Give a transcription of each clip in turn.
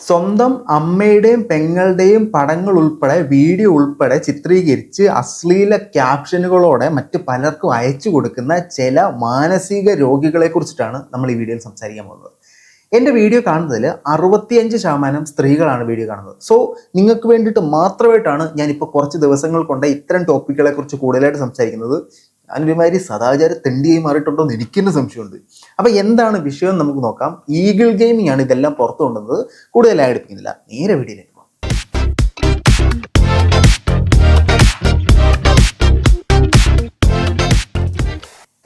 സ്വന്തം അമ്മയുടെയും പെങ്ങളുടെയും പടങ്ങൾ ഉൾപ്പെടെ വീഡിയോ ഉൾപ്പെടെ ചിത്രീകരിച്ച് അശ്ലീല ക്യാപ്ഷനുകളോടെ മറ്റ് പലർക്കും അയച്ചു കൊടുക്കുന്ന ചില മാനസിക രോഗികളെ കുറിച്ചിട്ടാണ് നമ്മൾ ഈ വീഡിയോയിൽ സംസാരിക്കാൻ പോകുന്നത്. എന്റെ വീഡിയോ കാണുന്നതിൽ അറുപത്തിയഞ്ച് ശതമാനം സ്ത്രീകളാണ് വീഡിയോ കാണുന്നത്. സോ നിങ്ങൾക്ക് വേണ്ടിയിട്ട് മാത്രമായിട്ടാണ് ഞാനിപ്പോൾ കുറച്ച് ദിവസങ്ങൾ കൊണ്ട് ഇത്തരം ടോപ്പിക്കുകളെ കുറിച്ച് കൂടുതലായിട്ട് സംസാരിക്കുന്നത്. ഞാനൊരുമാതിരി സദാചാര തെണ്ടിയായി മാറിയിട്ടുണ്ടോ എന്ന് എനിക്കെന്നെ സംശയമുണ്ട്. അപ്പോൾ എന്താണ് വിഷയം നമുക്ക് നോക്കാം. ഈഗിൾ ഗെയിമിംഗ് ആണ് ഇതെല്ലാം പുറത്തു കൊണ്ടുവന്നത്. കൂടുതലായി എടുപ്പിക്കുന്നില്ല. നേരെ വീഡിയോയിലേക്ക്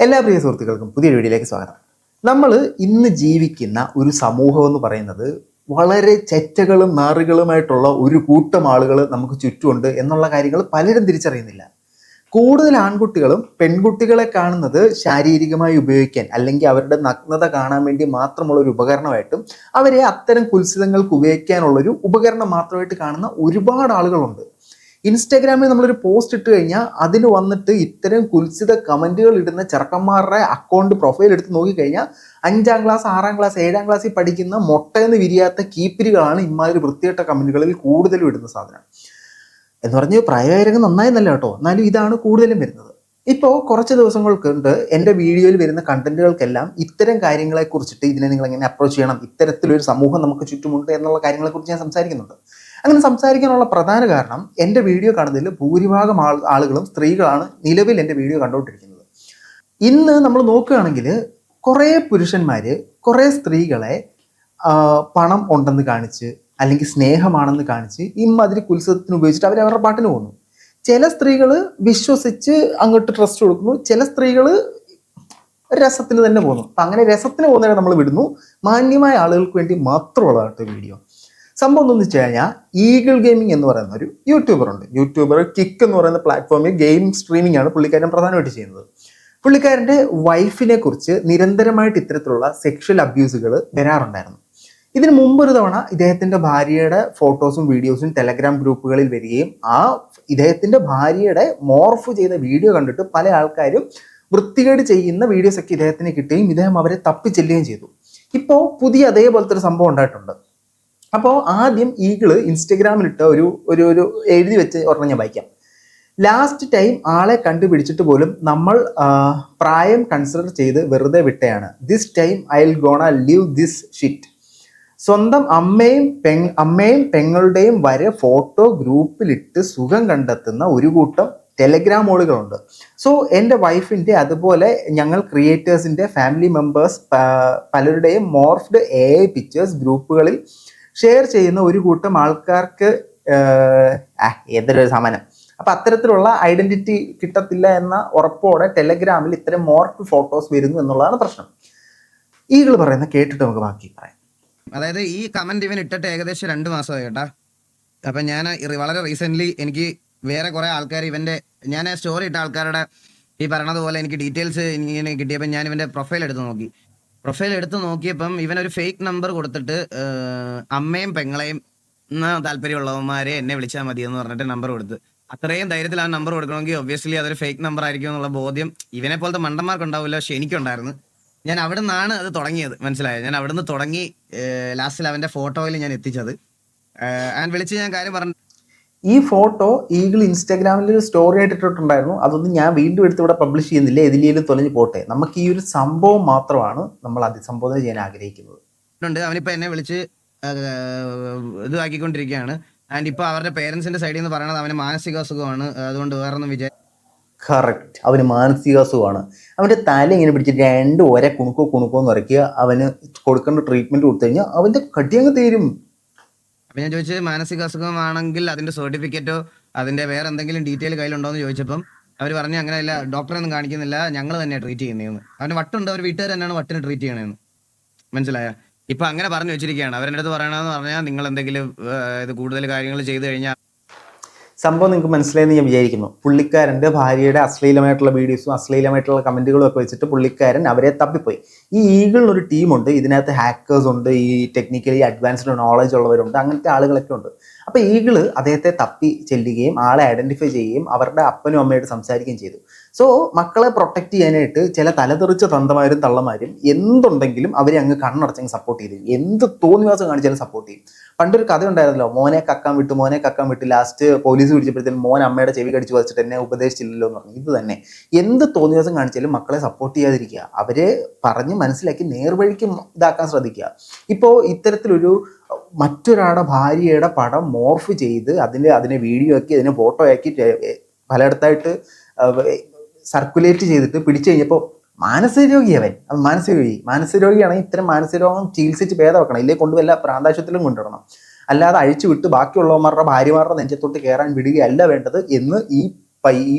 എല്ലാ പ്രിയ സുഹൃത്തുക്കൾക്കും പുതിയ വീഡിയോയിലേക്ക് സ്വാഗതം. നമ്മൾ ഇന്ന് ജീവിക്കുന്ന ഒരു സമൂഹം എന്ന് പറയുന്നത് വളരെ ചെറ്റകളും നാറുകളുമായിട്ടുള്ള ഒരു കൂട്ടം ആളുകൾ നമുക്ക് ചുറ്റുമുണ്ട് എന്നുള്ള കാര്യങ്ങൾ പലരും തിരിച്ചറിയുന്നില്ല. കൂടുതൽ ആൺകുട്ടികളും പെൺകുട്ടികളെ കാണുന്നത് ശാരീരികമായി ഉപയോഗിക്കാൻ അല്ലെങ്കിൽ അവരുടെ നഗ്നത കാണാൻ വേണ്ടി മാത്രമുള്ള ഒരു ഉപകരണമായിട്ടും അവരെ അത്തരം കുൽസിതങ്ങൾക്ക് ഉപയോഗിക്കാനുള്ള ഒരു ഉപകരണം മാത്രമായിട്ട് കാണുന്ന ഒരുപാട് ആളുകളുണ്ട്. ഇൻസ്റ്റാഗ്രാമിൽ നമ്മളൊരു പോസ്റ്റ് ഇട്ട് കഴിഞ്ഞാൽ അതിന് വന്നിട്ട് ഇത്തരം കുൽസിത കമന്റുകൾ ഇടുന്ന ചെറുക്കന്മാരുടെ അക്കൗണ്ട് പ്രൊഫൈൽ എടുത്ത് നോക്കിക്കഴിഞ്ഞാൽ അഞ്ചാം ക്ലാസ് ആറാം ക്ലാസ് ഏഴാം ക്ലാസ്സിൽ പഠിക്കുന്ന മുട്ടയെന്ന് വിരിയാത്ത കീപ്പിരികളാണ് ഇമാതിരി വൃത്തികെട്ട കമന്റുകളിൽ കൂടുതലും ഇടുന്ന സാധനം. എന്ന് പറഞ്ഞ് പ്രായമായിരുന്നെങ്കിൽ നന്നായിരുന്നല്ല കേട്ടോ. എന്നാലും ഇതാണ് കൂടുതലും വരുന്നത്. ഇപ്പോൾ കുറച്ച് ദിവസങ്ങൾക്കുണ്ട് എന്റെ വീഡിയോയിൽ വരുന്ന കണ്ടന്റുകൾക്കെല്ലാം ഇത്തരം കാര്യങ്ങളെ കുറിച്ചിട്ട് ഇതിനെ നിങ്ങൾ എങ്ങനെ അപ്രോച്ച് ചെയ്യണം ഇത്തരത്തിലൊരു സമൂഹം നമുക്ക് ചുറ്റുമുണ്ട് എന്നുള്ള കാര്യങ്ങളെക്കുറിച്ച് ഞാൻ സംസാരിക്കുന്നുണ്ട്. അങ്ങനെ സംസാരിക്കാനുള്ള പ്രധാന കാരണം എന്റെ വീഡിയോ കാണുന്നതിൽ ഭൂരിഭാഗം ആൾ ആളുകളും സ്ത്രീകളാണ് നിലവിൽ എന്റെ വീഡിയോ കണ്ടുകൊണ്ടിരിക്കുന്നത്. ഇന്ന് നമ്മൾ നോക്കുകയാണെങ്കിൽ കുറേ പുരുഷന്മാർ കുറേ സ്ത്രീകളെ പണം ഉണ്ടെന്ന് കാണിച്ച് അല്ലെങ്കിൽ സ്നേഹമാണെന്ന് കാണിച്ച് ഇമ്മാതിരി കുത്സവത്തിന് ഉപയോഗിച്ചിട്ട് അവർ അവരുടെ പാട്ടിന് പോകുന്നു. ചില സ്ത്രീകൾ വിശ്വസിച്ച് അങ്ങോട്ട് ട്രസ്റ്റ് കൊടുക്കുന്നു. ചില സ്ത്രീകൾ രസത്തിന് തന്നെ പോകുന്നു. അപ്പം അങ്ങനെ രസത്തിന് പോകുന്നതിനെ നമ്മൾ വിടുന്നു. മാന്യമായ ആളുകൾക്ക് വേണ്ടി മാത്രമുള്ളതായിട്ട് വീഡിയോ സംഭവം എന്താണെന്ന് വെച്ച് കഴിഞ്ഞാൽ ഈഗിൾ ഗെയിമിംഗ് എന്ന് പറയുന്ന ഒരു യൂട്യൂബർ ഉണ്ട്. യൂട്യൂബർ കിക്ക് എന്ന് പറയുന്ന പ്ലാറ്റ്ഫോമിൽ ഗെയിം സ്ട്രീമിംഗ് ആണ് പുള്ളിക്കാരൻ പ്രധാനമായിട്ട് ചെയ്യുന്നത്. പുള്ളിക്കാരന്റെ വൈഫിനെ കുറിച്ച് നിരന്തരമായിട്ട് ഇത്തരത്തിലുള്ള സെക്ഷൽ അബ്യൂസുകൾ വരാറുണ്ടായിരുന്നു. ഇതിന് മുമ്പ് ഒരു തവണ ഇദ്ദേഹത്തിന്റെ ഭാര്യയുടെ ഫോട്ടോസും വീഡിയോസും ടെലഗ്രാം ഗ്രൂപ്പുകളിൽ വരികയും ആ ഇദ്ദേഹത്തിന്റെ ഭാര്യയുടെ മോർഫ് ചെയ്ത വീഡിയോ കണ്ടിട്ട് പല ആൾക്കാരും വൃത്തികേട് ചെയ്യുന്ന വീഡിയോസ് ഒക്കെ ഇദ്ദേഹത്തിന് കിട്ടുകയും ഇദ്ദേഹം അവരെ തപ്പിച്ചെല്ലുകയും ചെയ്തു. ഇപ്പോൾ പുതിയ അതേപോലത്തെ ഒരു സംഭവം ഉണ്ടായിട്ടുണ്ട്. അപ്പോൾ ആദ്യം ഈഗിൾ ഇൻസ്റ്റഗ്രാമിലിട്ട് ഒരു ഒരു ഒരു എഴുതി വെച്ച് ഒരെണ്ണം ഞാൻ വായിക്കാം. ലാസ്റ്റ് ടൈം ആളെ കണ്ടുപിടിച്ചിട്ട് പോലും നമ്മൾ പ്രായം കൺസിഡർ ചെയ്ത് വെറുതെ വിട്ടയാണ്. This time I will gonna leave this shit സ്വന്തം അമ്മയും പെങ് അമ്മയും പെങ്ങളുടെയും വരെ ഫോട്ടോ ഗ്രൂപ്പിലിട്ട് സുഖം കണ്ടെത്തുന്ന ഒരു കൂട്ടം ടെലഗ്രാം ഓളുകളുണ്ട് സോ എന്റെ വൈഫിന്റെ അതുപോലെ ഞങ്ങൾ ക്രിയേറ്റേഴ്സിന്റെ ഫാമിലി മെമ്പേഴ്സ് പലരുടെയും മോർഫ്ഡ് എ ഐ പിക്ചേഴ്സ് ഗ്രൂപ്പുകളിൽ ഷെയർ ചെയ്യുന്ന ഒരു കൂട്ടം ആൾക്കാർക്ക് ഏതൊരു സമാനം. അപ്പം അത്തരത്തിലുള്ള ഐഡന്റിറ്റി കിട്ടത്തില്ല എന്ന ഉറപ്പോടെ ടെലഗ്രാമിൽ ഇത്തരം മോർഫ് ഫോട്ടോസ് വരുന്നു എന്നുള്ളതാണ് പ്രശ്നം. ഈകൾ പറയുന്ന കേട്ടിട്ട് നമുക്ക് ബാക്കി പറയാം. അതായത് ഈ കമന്റ് ഇവൻ ഇട്ടിട്ട് ഏകദേശം രണ്ട് മാസമായി കേട്ടാ. അപ്പൊ ഞാൻ വളരെ റീസെന്റ് എനിക്ക് വേറെ കുറെ ആൾക്കാർ ഇവന്റെ ഞാൻ സ്റ്റോറി ഇട്ട ആൾക്കാരുടെ ഈ പറയണത് പോലെ എനിക്ക് ഡീറ്റെയിൽസ് ഇങ്ങനെ കിട്ടിയപ്പോൾ ഞാൻ ഇവന്റെ പ്രൊഫൈൽ എടുത്ത് നോക്കി. പ്രൊഫൈൽ എടുത്ത് നോക്കിയപ്പം ഇവനൊരു ഫേക്ക് നമ്പർ കൊടുത്തിട്ട് അമ്മയും പെങ്ങളെയും താല്പര്യമുള്ളവന്മാരെ എന്നെ വിളിച്ചാൽ മതി എന്ന് പറഞ്ഞിട്ട് നമ്പർ കൊടുത്ത്. അത്രയും ധൈര്യത്തിൽ ആ നമ്പർ കൊടുക്കണമെങ്കിൽ ഒബ്വിയസ്ലി അതൊരു ഫേക്ക് നമ്പർ ആയിരിക്കും എന്നുള്ള ബോധ്യം ഇവനെ പോലത്തെ മണ്ടന്മാർക്ക് ഉണ്ടാവില്ല പക്ഷെ എനിക്കുണ്ടായിരുന്നു. ഞാൻ അവിടെ നിന്നാണ് അത് തുടങ്ങിയത്. മനസ്സിലായത് ഞാൻ അവിടെ നിന്ന് തുടങ്ങി ലാസ്റ്റിൽ അവന്റെ ഫോട്ടോയിൽ ഞാൻ എത്തിച്ചത്. ഞാൻ വിളിച്ച് ഞാൻ കാര്യം പറഞ്ഞു. ഈ ഫോട്ടോ ഈഗിൾ ഇൻസ്റ്റാഗ്രാമിൽ ഒരു സ്റ്റോറി ആയിട്ട് ഇട്ടിട്ടുണ്ടായിരുന്നു അതൊന്നും ഞാൻ വീണ്ടും എടുത്ത് ഇവിടെ പബ്ലിഷ് ചെയ്യുന്നില്ല. എതിലേലും തൊലഞ്ഞു പോട്ടെ. നമുക്ക് ഈ ഒരു സംഭവം മാത്രമാണ് നമ്മൾ അതിസംബോധന ചെയ്യാൻ ആഗ്രഹിക്കുന്നത്. ഉണ്ട്. അവനിപ്പോ എന്നെ വിളിച്ച് ഇതാക്കിക്കൊണ്ടിരിക്കുകയാണ്. ആൻഡ് ഇപ്പൊ അവരുടെ പേരൻസിന്റെ സൈഡിൽ നിന്ന് പറയണത് അവന് മാനസിക അസുഖമാണ് അതുകൊണ്ട് വേറൊന്നും വിചാരിച്ചു കറക്റ്റ് അവന് മാനസികാസുഖമാണ്. അവന്റെ തല ഇങ്ങനെ പിടിച്ചിട്ട് രണ്ട് ഒര കുണുക്കോ കുണുക്കോ എന്ന് ഇറക്കിയ അവന് കൊടുക്കേണ്ട ട്രീറ്റ്മെന്റ് കൊടുത്തു കഴിഞ്ഞാൽ അവന്റെ കട്ടിയങ്ങ് തീരും. അപ്പൊ ഞാൻ ചോദിച്ചത് മാനസിക അസുഖമാണെങ്കിൽ അതിന്റെ സർട്ടിഫിക്കറ്റോ അതിന്റെ വേറെ എന്തെങ്കിലും ഡീറ്റെയിൽ കയ്യിലുണ്ടോ എന്ന് ചോദിച്ചപ്പം അവർ പറഞ്ഞു അങ്ങനെയല്ല ഡോക്ടറെ ഒന്നും കാണിക്കുന്നില്ല ഞങ്ങൾ തന്നെ ട്രീറ്റ് ചെയ്യുന്നതെന്ന്. അവന് വട്ടുണ്ട് അവർ വീട്ടുകാർ തന്നെയാണ് വട്ടിന് ട്രീറ്റ് ചെയ്യണതെന്ന്. മനസ്സിലായ? ഇപ്പൊ അങ്ങനെ പറഞ്ഞു വെച്ചിരിക്കുകയാണ്. അവരുടെ അടുത്ത് പറയണമെന്ന് പറഞ്ഞാൽ നിങ്ങൾ എന്തെങ്കിലും ഇത് കൂടുതൽ കാര്യങ്ങൾ ചെയ്തു കഴിഞ്ഞാൽ സംഭവം നിങ്ങൾക്ക് മനസ്സിലായെന്ന് ഞാൻ വിചാരിക്കുന്നു. പുള്ളിക്കാരന്റെ ഭാര്യയുടെ അശ്ലീലമായിട്ടുള്ള വീഡിയോസും അശ്ലീലമായിട്ടുള്ള കമന്റുകളും ഒക്കെ വെച്ചിട്ട് പുള്ളിക്കാരൻ അവരെ തപ്പിപ്പോയി. ഈ ഈഗിളിനൊരു ടീമുണ്ട് ഇതിനകത്ത് ഹാക്കേഴ്സ് ഉണ്ട്. ഈ ടെക്നിക്കലി അഡ്വാൻസ്ഡ് നോളജ് ഉള്ളവരുണ്ട്. അങ്ങനത്തെ ആളുകളൊക്കെ ഉണ്ട്. അപ്പോൾ ഈഗിൾ അദ്ദേഹത്തെ തപ്പി ചെല്ലുകയും ആളെ ഐഡന്റിഫൈ ചെയ്യുകയും അവരുടെ അപ്പനും അമ്മയോട് സംസാരിക്കുകയും ചെയ്തു. സോ മക്കളെ പ്രൊട്ടക്ട് ചെയ്യാനായിട്ട് ചില തലതെറിച്ച തന്തമാരും തള്ളമാരും എന്തുണ്ടെങ്കിലും അവരെ അങ്ങ് കണ്ണടച്ചങ്ങ് സപ്പോർട്ട് ചെയ്ത് എന്ത് തോന്നിവാസം കാണിച്ചാലും സപ്പോർട്ട് ചെയ്യും. പണ്ടൊരു കഥ ഉണ്ടായിരുന്നല്ലോ മോനെ കക്കാൻ വിട്ട് മോനെ കക്കാൻ വിട്ട് ലാസ്റ്റ് പോലീസ് പിടിച്ചപ്പോഴത്തേനും മോൻ അമ്മയുടെ ചെവി കടിച്ചു വച്ചിട്ട് എന്നെ ഉപദേശിച്ചില്ലല്ലോ എന്ന് പറഞ്ഞു. ഇത് തന്നെ. എന്ത് തോന്നിവാസം കാണിച്ചാലും മക്കളെ സപ്പോർട്ട് ചെയ്യാതിരിക്കുക. അവരെ പറഞ്ഞ് മനസ്സിലാക്കി നേർവഴിക്ക് ഇതാക്കാൻ ശ്രദ്ധിക്കുക. ഇപ്പോൾ ഇത്തരത്തിലൊരു മറ്റൊരാളുടെ ഭാര്യയുടെ പടം മോർഫ് ചെയ്ത് അതിന്റെ അതിനെ വീഡിയോ ആക്കി അതിനെ ഫോട്ടോ ആക്കി പലയിടത്തായിട്ട് സർക്കുലേറ്റ് ചെയ്തിട്ട് പിടിച്ചു കഴിഞ്ഞപ്പോൾ മാനസരോഗിയവൻ മാനസരോഗി രോഗി ഇത്തരം മാനസരോഗം ചികിത്സിച്ച് ഭേദമാക്കണം. ഇല്ലേ കൊണ്ടുവല്ല പ്രാന്താശുപത്രിയിലും കൊണ്ടുവരണം. അല്ലാതെ അഴിച്ചു വിട്ട് ബാക്കിയുള്ളവന്മാരുടെ ഭാര്യമാരുടെ നെഞ്ചത്തോട്ട് കയറാൻ വിടുകയല്ല വേണ്ടത് എന്ന് ഈ പൈ ഈ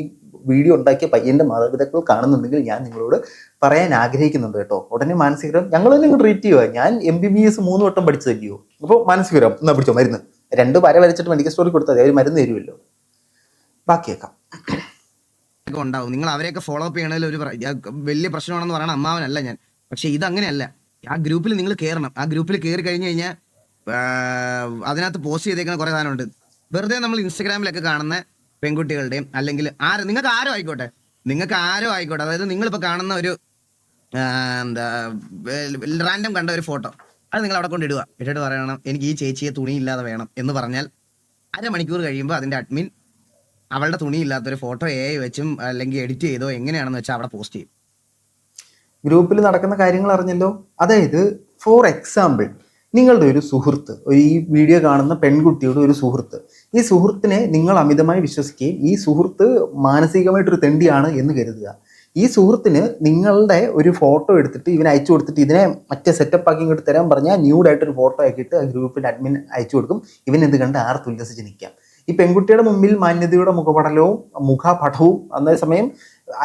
വീഡിയോ ഉണ്ടാക്കിയ പയ്യന്റെ മാതാപിതാക്കൾ കാണുന്നുണ്ടെങ്കിൽ ഞാൻ നിങ്ങളോട് പറയാൻ ആഗ്രഹിക്കുന്നുണ്ട് കേട്ടോ. ഉടനെ മാനസികരം ഞങ്ങൾ തന്നെ ട്രീറ്റ് ചെയ്യുക ഞാൻ എം ബി ബി എസ് മൂന്ന് വട്ടം പഠിച്ചതല്ലയോ? അപ്പോൾ മാനസികരം എന്നാ പിടിച്ചോ? മരുന്ന്. രണ്ട് വര വരച്ചിട്ട് മെഡിക്കൽ സ്റ്റോറിൽ കൊടുത്താൽ അവർ മരുന്ന് തരുമല്ലോ. ബാക്കിയേക്കാം. ഉണ്ടാവും. നിങ്ങൾ അവരെയൊക്കെ ഫോളോ അപ്പ് ചെയ്യണതിൽ ഒരു വലിയ പ്രശ്നമാണെന്ന് പറയണ അമ്മാവനല്ല ഞാൻ. പക്ഷെ ഇതങ്ങനെയല്ല. ആ ഗ്രൂപ്പിൽ നിങ്ങൾ കയറണം ആ ഗ്രൂപ്പിൽ കയറി കഴിഞ്ഞ് കഴിഞ്ഞാൽ അതിനകത്ത് പോസ്റ്റ് ചെയ്തേക്കുന്ന കുറേ സാധനമുണ്ട്. വെറുതെ നമ്മൾ ഇൻസ്റ്റഗ്രാമിലൊക്കെ കാണുന്ന പെൺകുട്ടികളുടെയും അല്ലെങ്കിൽ ആര് നിങ്ങൾക്ക് ആരോ ആയിക്കോട്ടെ. നിങ്ങൾക്ക് ആരോ ആയിക്കോട്ടെ. അതായത് നിങ്ങളിപ്പോൾ കാണുന്ന ഒരു എന്താ റാൻഡം കണ്ട ഒരു ഫോട്ടോ. അത് നിങ്ങൾ അവിടെ കൊണ്ടിടുക. ഇട്ടിട്ട് പറയണം എനിക്ക് ഈ ചേച്ചിയെ തുണിയില്ലാതെ വേണം എന്ന് പറഞ്ഞാൽ അരമണിക്കൂർ കഴിയുമ്പോൾ അതിന്റെ അഡ്മിൻ അവളുടെ തുണിയില്ലാത്തൊരു ഫോട്ടോ എ വെച്ചും അല്ലെങ്കിൽ എഡിറ്റ് ചെയ്തോ എങ്ങനെയാണെന്ന് വെച്ചാൽ അവിടെ പോസ്റ്റ് ചെയ്യും. ഗ്രൂപ്പിൽ നടക്കുന്ന കാര്യങ്ങൾ അറിഞ്ഞല്ലോ? അതായത് ഫോർ എക്സാമ്പിൾ നിങ്ങളുടെ ഒരു സുഹൃത്ത് ഈ വീഡിയോ കാണുന്ന പെൺകുട്ടിയുടെ ഒരു സുഹൃത്ത് ഈ സുഹൃത്തിനെ നിങ്ങൾ അമിതമായി വിശ്വസിക്കുകയും ഈ സുഹൃത്ത് മാനസികമായിട്ടൊരു തെണ്ടിയാണ് എന്ന് കരുതുക. ഈ സുഹൃത്തിന് നിങ്ങളുടെ ഒരു ഫോട്ടോ എടുത്തിട്ട് ഇവന് അയച്ചു കൊടുത്തിട്ട് ഇതിനെ മറ്റേ സെറ്റപ്പ് ആക്കി ഇങ്ങോട്ട് തരാൻ പറഞ്ഞാൽ ന്യൂഡായിട്ടൊരു ഫോട്ടോ ആക്കിയിട്ട് ആ ഗ്രൂപ്പിന്റെ അഡ്മിൻ അയച്ചു കൊടുക്കും. ഇവൻ ഇത് കണ്ട് തുല്യസിച്ച് നിൽക്കാം. ഈ പെൺകുട്ടിയുടെ മുമ്പിൽ മാന്യതയുടെ മുഖപടലവും മുഖപടവും അതേസമയം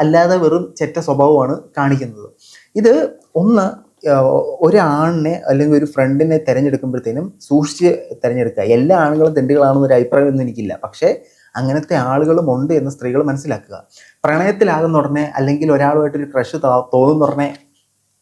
അല്ലാതെ വെറും ചെറ്റ സ്വഭാവമാണ് കാണിക്കുന്നത്. ഇത് ഒന്ന് ഒരാണിനെ അല്ലെങ്കിൽ ഒരു ഫ്രണ്ടിനെ തിരഞ്ഞെടുക്കുമ്പോഴത്തേനും സൂക്ഷിച്ച് തിരഞ്ഞെടുക്കുക. എല്ലാ ആണുങ്ങളും തെണ്ടുകളാണെന്നൊരു അഭിപ്രായം ഒന്നും എനിക്കില്ല. പക്ഷേ അങ്ങനത്തെ ആളുകളും ഉണ്ട് എന്ന് സ്ത്രീകൾ മനസ്സിലാക്കുക. പ്രണയത്തിലാകുന്ന ഉടനെ അല്ലെങ്കിൽ ഒരാളുമായിട്ടൊരു ക്രഷ് തോന്നുന്ന ഉടനെ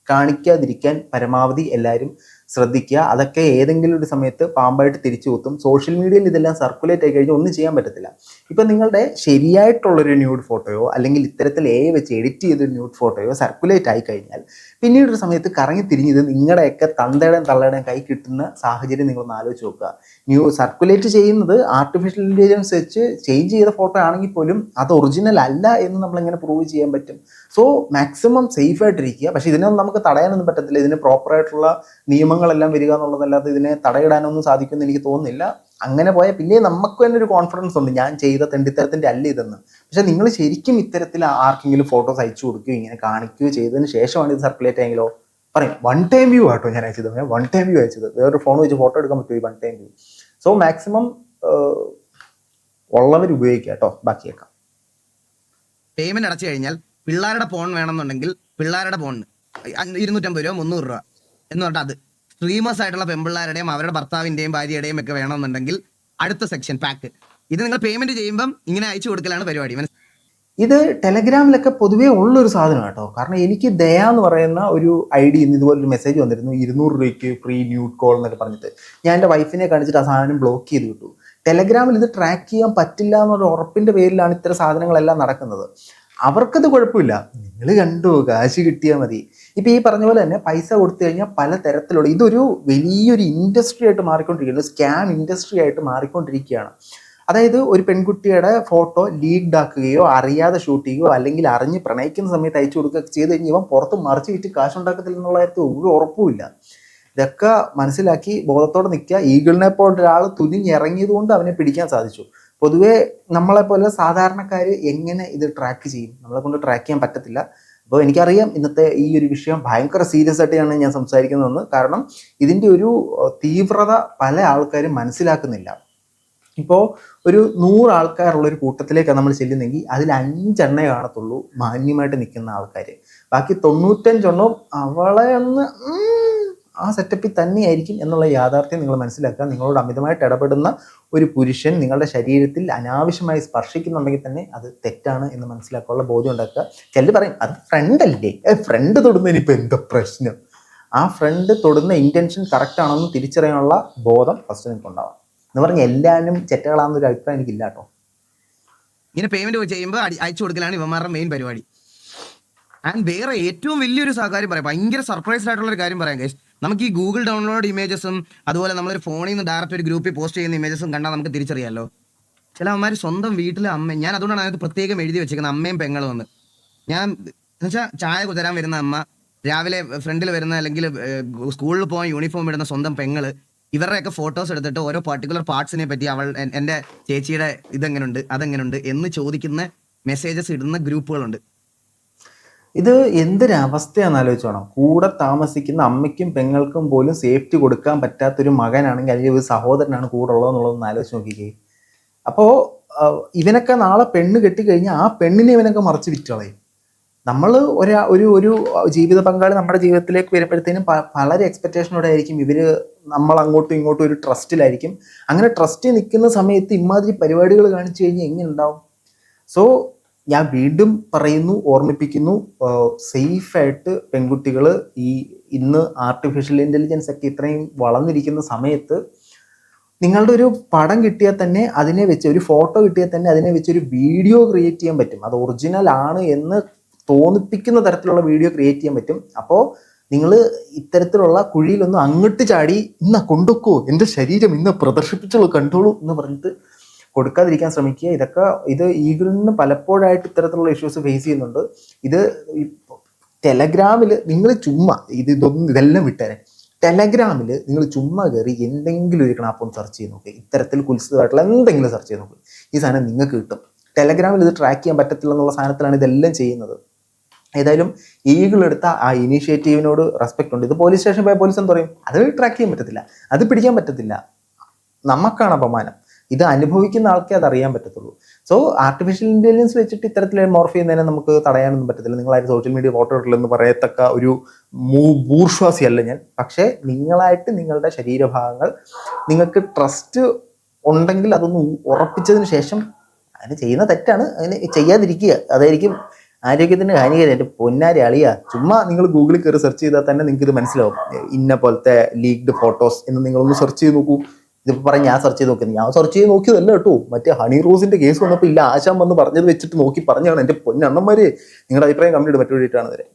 കാണിക്കാതിരിക്കാൻ പരമാവധി എല്ലാവരും ശ്രദ്ധിക്കുക. അതൊക്കെ ഏതെങ്കിലും ഒരു സമയത്ത് പാമ്പായിട്ട് തിരിച്ചു കുത്തും. സോഷ്യൽ മീഡിയയിൽ ഇതെല്ലാം സർക്കുലേറ്റ് ആയി കഴിഞ്ഞാൽ ഒന്നും ചെയ്യാൻ പറ്റത്തില്ല. ഇപ്പം നിങ്ങളുടെ ശരിയായിട്ടുള്ളൊരു ന്യൂഡ് ഫോട്ടോയോ അല്ലെങ്കിൽ ഇത്തരത്തിൽ എ വെച്ച് എഡിറ്റ് ചെയ്തൊരു ന്യൂഡ് ഫോട്ടോയോ സർക്കുലേറ്റ് ആയി കഴിഞ്ഞാൽ പിന്നീട് ഒരു സമയത്ത് കറങ്ങി തിരിഞ്ഞത് നിങ്ങളുടെയൊക്കെ തന്തയുടെയും തള്ളയുടെയും കൈ കിട്ടുന്ന സാഹചര്യം നിങ്ങളൊന്ന് ആലോചിച്ച് നോക്കുക. ന്യൂ സർക്കുലേറ്റ് ചെയ്യുന്നത് ആർട്ടിഫിഷ്യൽ ഇന്റലിജൻസ് വെച്ച് ചേഞ്ച് ചെയ്ത ഫോട്ടോ ആണെങ്കിൽ പോലും അത് ഒറിജിനൽ അല്ല എന്ന് നമ്മളെങ്ങനെ പ്രൂവ് ചെയ്യാൻ പറ്റും? സോ മാക്സിമം സേഫ് ആയിട്ടിരിക്കുക. പക്ഷെ ഇതിനൊന്നും നമുക്ക് തടയാനൊന്നും പറ്റത്തില്ല. ഇതിന് പ്രോപ്പറായിട്ടുള്ള നിയമങ്ങളെല്ലാം വരിക എന്നുള്ളതല്ലാതെ ഇതിനെ തടയിടാനൊന്നും സാധിക്കുമെന്ന് എനിക്ക് തോന്നുന്നില്ല. അങ്ങനെ പോയാൽ പിന്നെ നമുക്ക് തന്നെ ഒരു കോൺഫിഡൻസ് ഉണ്ട്. ഞാൻ ചെയ്ത തെണ്ടിത്തരത്തിന്റെ അല്ല ഇതെന്ന്. പക്ഷെ നിങ്ങൾ ശരിക്കും ഇത്തരത്തിൽ ആർക്കെങ്കിലും ഫോട്ടോസ് അയച്ചു കൊടുക്കുകയോ ഇങ്ങനെ കാണിക്കുകയോ ചെയ്തതിന് ശേഷമാണ് ഇത് സർക്കുലേറ്റ് ആയെങ്കിലോ പറയും വൺ ടൈം വ്യൂ ആട്ടോ ഞാൻ അയച്ചത്. ഞാൻ വൺ ടൈം വ്യൂ അയച്ചത്. വേറൊരു ഫോൺ വെച്ച് ഫോട്ടോ എടുക്കാൻ പറ്റുമോ ഈ one time view so maximum ഉള്ളവർ ഉപയോഗിക്കാം കേട്ടോ. ബാക്കിയേക്കാം. പേയ്മെന്റ് അടച്ചു കഴിഞ്ഞാൽ പിള്ളേരുടെ ഫോൺ വേണമെന്നുണ്ടെങ്കിൽ പിള്ളേരുടെ ഫോണിന് ഇരുന്നൂറ്റമ്പത് രൂപ മുന്നൂറ് രൂപ എന്ന് പറഞ്ഞാൽ അത്. സ്ട്രീമേഴ്സ് ആയിട്ടുള്ള പെൺപിള്ളേരുടെയും അവരുടെ ഭർത്താവിന്റെയും ഭാര്യയുടെയും ഒക്കെ വേണമെന്നുണ്ടെങ്കിൽ അടുത്ത സെക്ഷൻ പാക്ക് ഇത് നിങ്ങൾ പേയ്മെന്റ് ചെയ്യുമ്പം ഇങ്ങനെ അയച്ചു കൊടുക്കലാണ് പരിപാടി. ഇത് ടെലഗ്രാമിലൊക്കെ പൊതുവേ ഉള്ളൊരു സാധനം കേട്ടോ. കാരണം എനിക്ക് ദയ എന്ന് പറയുന്ന ഒരു ഐ ഡി ഇന്ന് ഇതുപോലൊരു മെസ്സേജ് വന്നിരുന്നു ഇരുന്നൂറ് രൂപയ്ക്ക് ഫ്രീ ന്യൂഡ് കോൾ എന്നൊക്കെ പറഞ്ഞിട്ട്. ഞാൻ എന്റെ വൈഫിനെ കാണിച്ചിട്ട് ആ സാധനം ബ്ലോക്ക് ചെയ്ത് വിട്ടു. ടെലഗ്രാമിൽ ഇത് ട്രാക്ക് ചെയ്യാൻ പറ്റില്ല എന്നൊരു ഉറപ്പിന്റെ പേരിലാണ് ഇത്തരം സാധനങ്ങളെല്ലാം നടക്കുന്നത്. അവർക്കത് കുഴപ്പമില്ല. നിങ്ങൾ കണ്ടു കാശ് കിട്ടിയാൽ മതി. ഇപ്പം ഈ പറഞ്ഞ പോലെ തന്നെ പൈസ കൊടുത്തു കഴിഞ്ഞാൽ പല തരത്തിലുള്ള ഇതൊരു വലിയൊരു ഇൻഡസ്ട്രി ആയിട്ട് മാറിക്കൊണ്ടിരിക്കുന്നു സ്കാം ഇൻഡസ്ട്രി ആയിട്ട് മാറിക്കൊണ്ടിരിക്കുകയാണ്. അതായത് ഒരു പെൺകുട്ടിയുടെ ഫോട്ടോ ലീക്ഡ് ആക്കുകയോ അറിയാതെ ഷൂട്ട് ചെയ്യുകയോ അല്ലെങ്കിൽ അറിഞ്ഞ് പ്രണയിക്കുന്ന സമയത്ത് അയച്ചു കൊടുക്കുക ചെയ്ത് കഴിഞ്ഞാൽ ഇവൻ പുറത്ത് മറിച്ച് വിറ്റ് കാശുണ്ടാക്കത്തില്ല എന്നുള്ള കാര്യത്തിൽ ഒരു ഉറപ്പുമില്ല. ഇതൊക്കെ മനസ്സിലാക്കി ബോധത്തോടെ നിൽക്കുക. ഈഗിളിനെ പോലെ ഒരാൾ തുനിഞ്ഞിറങ്ങിയത് കൊണ്ട് അവനെ പിടിക്കാൻ സാധിച്ചു. പൊതുവേ നമ്മളെ പോലെ സാധാരണക്കാർ എങ്ങനെ ഇത് ട്രാക്ക് ചെയ്യും? നമ്മളെ കൊണ്ട് ട്രാക്ക് ചെയ്യാൻ പറ്റത്തില്ല. അപ്പോൾ എനിക്കറിയാം ഇന്നത്തെ ഈ ഒരു വിഷയം ഭയങ്കര സീരിയസ് ആയിട്ടാണ് ഞാൻ സംസാരിക്കുന്നതെന്ന്. കാരണം ഇതിന്റെ ഒരു തീവ്രത പല ആൾക്കാരും മനസ്സിലാക്കുന്നില്ല. ഇപ്പോൾ ഒരു നൂറ് ആൾക്കാരുള്ള ഒരു കൂട്ടത്തിലേക്കാണ് നമ്മൾ ചെല്ലുന്നെങ്കിൽ അതിൽ അഞ്ചെണ്ണേ കാണത്തുള്ളൂ മാന്യമായിട്ട് നിൽക്കുന്ന ആൾക്കാർ ബാക്കി തൊണ്ണൂറ്റഞ്ചെണ്ണവും അവളെ ഒന്ന് ആ സെറ്റപ്പിൽ തന്നെയായിരിക്കും എന്നുള്ള യാഥാർത്ഥ്യം നിങ്ങൾ മനസ്സിലാക്കുക. നിങ്ങളോട് അമിതമായിട്ട് ഇടപെടുന്ന ഒരു പുരുഷൻ നിങ്ങളുടെ ശരീരത്തിൽ അനാവശ്യമായി സ്പർശിക്കുന്നുണ്ടെങ്കിൽ തന്നെ അത് തെറ്റാണ് എന്ന് മനസ്സിലാക്കാനുള്ള ബോധ്യം ഉണ്ടാക്കുക. ചിലർ പറയും അത് ഫ്രണ്ട് അല്ലേ? ഫ്രണ്ട് തൊടുന്നതിന് ഇപ്പം എന്താ പ്രശ്നം? ആ ഫ്രണ്ട് തൊടുന്ന ഇന്റൻഷൻ കറക്റ്റ് ആണെന്ന് തിരിച്ചറിയാനുള്ള ബോധം ഫസ്റ്റ് നിങ്ങൾക്ക് ഉണ്ടാവാം എന്ന് പറഞ്ഞാൽ എല്ലാവരും ചെറ്റകളാണെന്നൊരു അഭിപ്രായം എനിക്കില്ല കേട്ടോ. ഇങ്ങനെ പേയ്മെന്റ് ചെയ്യുമ്പോൾ അയച്ചു കൊടുക്കലാണ് ഇവന്മാരുടെ മെയിൻ പരിപാടി. ആൻഡ് വേറെ ഏറ്റവും വലിയൊരു കാര്യം പറയാം. ഭയങ്കര സർപ്രൈസ്ഡ് ആയിട്ടുള്ള ഒരു കാര്യം പറയാം ഗൈസ് നമുക്ക് ഈ ഗൂഗിൾ ഡൗൺലോഡ് ഇമേജസും അതുപോലെ നമ്മളൊരു ഫോണിൽ നിന്ന് ഡയറക്റ്റ് ഒരു ഗ്രൂപ്പിൽ പോസ്റ്റ് ചെയ്യുന്ന ഇമേജസും കണ്ടാൽ നമുക്ക് തിരിച്ചറിയാമല്ലോ ചില അമ്മമാർ സ്വന്തം വീട്ടിലെ അമ്മ ഞാൻ അതുകൊണ്ടാണ് അതിനകത്ത് പ്രത്യേകം എഴുതി വെച്ചിരിക്കുന്നത് അമ്മയും പെങ്ങളും എന്ന്. ഞാൻ എന്നുവെച്ചാൽ ചായ തരാൻ വരുന്ന അമ്മ രാവിലെ ഫ്രണ്ടിൽ വരുന്ന അല്ലെങ്കിൽ സ്കൂളിൽ പോകാൻ യൂണിഫോം ഇടുന്ന സ്വന്തം പെങ്ങൾ ഇവരുടെയൊക്കെ ഫോട്ടോസ് എടുത്തിട്ട് ഓരോ പർട്ടിക്കുലർ പാർട്സിനെ പറ്റി അവൾ എന്റെ ചേച്ചിയുടെ ഇതെങ്ങനെയുണ്ട് അതെങ്ങനെയുണ്ട് എന്ന് ചോദിക്കുന്ന മെസ്സേജസ് ഇടുന്ന ഗ്രൂപ്പുകളുണ്ട് ഇത് എന്തൊരവസ്ഥയാണെന്ന് ആലോചിച്ചോണം കൂടെ താമസിക്കുന്ന അമ്മയ്ക്കും പെങ്ങൾക്കും പോലും സേഫ്റ്റി കൊടുക്കാൻ പറ്റാത്തൊരു മകനാണെങ്കിൽ അല്ലെങ്കിൽ ഒരു സഹോദരനാണ് കൂടെ ഉള്ളതെന്നുള്ളതൊന്ന് ആലോചിച്ച് നോക്കിക്കേ. അപ്പോൾ ഇവനൊക്കെ നാളെ പെണ്ണ് കെട്ടിക്കഴിഞ്ഞാൽ ആ പെണ്ണിനെ ഇവനൊക്കെ മറിച്ച് വിറ്റളയും. നമ്മൾ ഒരാ ഒരു ഒരു ജീവിത പങ്കാളി നമ്മുടെ ജീവിതത്തിലേക്ക് വരുമ്പോഴത്തേനും വളരെ എക്സ്പെക്റ്റേഷനോടെ ആയിരിക്കും. ഇവർ നമ്മൾ അങ്ങോട്ടും ഇങ്ങോട്ടും ഒരു ട്രസ്റ്റിലായിരിക്കും അങ്ങനെ ട്രസ്റ്റിൽ നിൽക്കുന്ന സമയത്ത് ഇമാതിരി പരിപാടികൾ കാണിച്ചു കഴിഞ്ഞാൽ എങ്ങനെ ഉണ്ടാവും സോ ഞാൻ വീണ്ടും പറയുന്നു ഓർമ്മിപ്പിക്കുന്നു സേഫായിട്ട് പെൺകുട്ടികൾ ഈ ഇന്ന് ആർട്ടിഫിഷ്യൽ ഇന്റലിജൻസ് ഒക്കെ ഇത്രയും വളർന്നിരിക്കുന്ന സമയത്ത് നിങ്ങളുടെ ഒരു പടം കിട്ടിയാൽ തന്നെ അതിനെ വെച്ച് ഒരു ഫോട്ടോ കിട്ടിയാൽ തന്നെ അതിനെ വെച്ച് ഒരു വീഡിയോ ക്രിയേറ്റ് ചെയ്യാൻ പറ്റും. അത് ഒറിജിനൽ ആണ് എന്ന് തോന്നിപ്പിക്കുന്ന തരത്തിലുള്ള വീഡിയോ ക്രിയേറ്റ് ചെയ്യാൻ പറ്റും. അപ്പോൾ നിങ്ങൾ ഇത്തരത്തിലുള്ള കുഴിയിലൊന്നും അങ്ങോട്ട് ചാടി ഇന്ന കൊണ്ടുക്കോ എന്റെ ശരീരം ഇന്ന് പ്രദർശിപ്പിച്ചോളൂ കണ്ടോളൂ എന്ന് പറഞ്ഞിട്ട് കൊടുക്കാതിരിക്കാൻ ശ്രമിക്കുക. ഇതൊക്കെ ഇത് ഈഗിളിന് പലപ്പോഴായിട്ട് ഇത്തരത്തിലുള്ള ഇഷ്യൂസ് ഫേസ് ചെയ്യുന്നുണ്ട്. ഇത് ടെലഗ്രാമിൽ നിങ്ങൾ ചുമ്മാ ഇത് ഇതൊന്നും ഇതെല്ലാം വിട്ടേനെ ടെലഗ്രാമിൽ നിങ്ങൾ ചുമ്മാ കയറി എന്തെങ്കിലും ഒരു കണാപ്പം സെർച്ച് ചെയ്ത് നോക്കുക ഇത്തരത്തിൽ കുൽസിതമായിട്ടുള്ള എന്തെങ്കിലും സെർച്ച് ചെയ്ത് നോക്കുക ഈ സാധനം നിങ്ങൾക്ക് കിട്ടും. ടെലഗ്രാമിൽ ഇത് ട്രാക്ക് ചെയ്യാൻ പറ്റത്തില്ല എന്നുള്ള സാധനത്തിലാണ് ഇതെല്ലാം ചെയ്യുന്നത്. ഏതായാലും ഈഗിൾ എടുത്ത ആ ഇനീഷ്യേറ്റീവിനോട് റെസ്പെക്ട് ഉണ്ട്. ഇത് പോലീസ് സ്റ്റേഷൻ പോയ പോലീസ് എന്ന് പറയും? അത് ട്രാക്ക് ചെയ്യാൻ പറ്റത്തില്ല. അത് പിടിക്കാൻ പറ്റത്തില്ല. നമുക്കാണ് അപമാനം. ഇത് അനുഭവിക്കുന്ന ആൾക്കേ അത് അറിയാൻ പറ്റത്തുള്ളൂ. സോ ആർട്ടിഫിഷ്യൽ ഇന്റലിജൻസ് വെച്ചിട്ട് ഇത്തരത്തിൽ മോർഫ് ചെയ്യുന്നതിനെ നമുക്ക് തടയാനൊന്നും പറ്റത്തില്ല. നിങ്ങളായിട്ട് സോഷ്യൽ മീഡിയ ഫോട്ടോ ഇട്ടില്ലെന്ന് പറയത്തക്ക ഒരു ബൂർഷ്വാസി അല്ല ഞാൻ. പക്ഷേ നിങ്ങളായിട്ട് നിങ്ങളുടെ ശരീരഭാഗങ്ങൾ നിങ്ങൾക്ക് ട്രസ്റ്റ് ഉണ്ടെങ്കിൽ അതൊന്ന് ഉറപ്പിച്ചതിന് ശേഷം അതിന് ചെയ്യുന്ന തെറ്റാണ്. അതിന് ചെയ്യാതിരിക്കുക. അതായിരിക്കും ആരോഗ്യത്തിന് ഹാനികരം. എന്റെ പൊന്നാരി അളിയ ചുമ്മാ നിങ്ങൾ ഗൂഗിളിൽ കയറി സെർച്ച് ചെയ്താൽ തന്നെ നിങ്ങൾക്ക് ഇത് മനസ്സിലാവും. ഇന്ന പോലത്തെ ലീക്ഡ് ഫോട്ടോസ് എന്ന് നിങ്ങളൊന്ന് സെർച്ച് ചെയ്ത് നോക്കൂ. ഇതിപ്പോൾ പറഞ്ഞ് ഞാൻ സെർച്ച് ചെയ്ത് നോക്കി. ഞാൻ സെർച്ച് ചെയ്ത് നോക്കിയതല്ല കേട്ടോ. മറ്റേ ഹണി റോസിന്റെ കേസ് വന്നപ്പോൾ ഇല്ല ആശാൻ വന്ന് പറഞ്ഞത് വെച്ചിട്ട് നോക്കി പറഞ്ഞാണ് എന്റെ പൊന്നണ്ണന്മാര്. നിങ്ങളുടെ അഭിപ്രായം കമ്മിറ്റ് മറ്റു വേണ്ടിയിട്ടാണ് വരെ